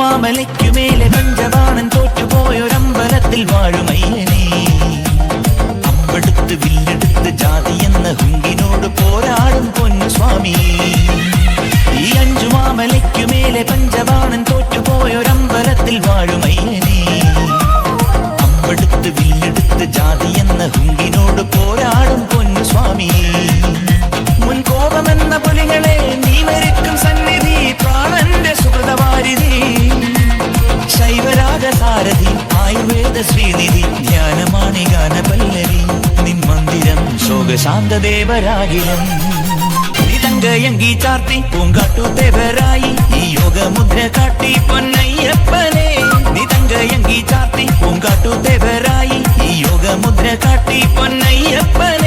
അഞ്ചുമാമലയ്ക്കുമേലെ പഞ്ചവാണൻ തോറ്റുപോയൊരമ്പലത്തിൽ വാഴുമയ്യനെ അമ്പെടുത്ത് വില്ലെടുത്ത് ജാതി എന്ന ഹുങ്കിനോട് പോരാടും പൊന്നു സ്വാമി ഈ അഞ്ചുമാമലയ്ക്കുമേലെ പഞ്ചവാണൻ തോറ്റുപോയൊരമ്പലത്തിൽ വാഴുമയ്യനെ അമ്പെടുത്ത് വില്ലെടുത്ത് ജാതി എന്ന ഹുങ്കിനോട് ആയുർവേദ ശ്രീനിധി ധ്യാനമാണി ഗാനപല്ലവി നിൻ മന്ദിരം ശോകശാന്തദേവരാകിലം നിതങ്കയങ്കി ചാർത്തി പൂങ്കാട്ടുദേവരായി ഈ യോഗമുദ്ര കാട്ടി പൊന്നയ്യപ്പനെ. നിതങ്കയങ്കി ചാർത്തി പൂങ്കാട്ടുദേവരായി ഈ യോഗമുദ്ര കാട്ടി പൊന്നയ്യപ്പനെ.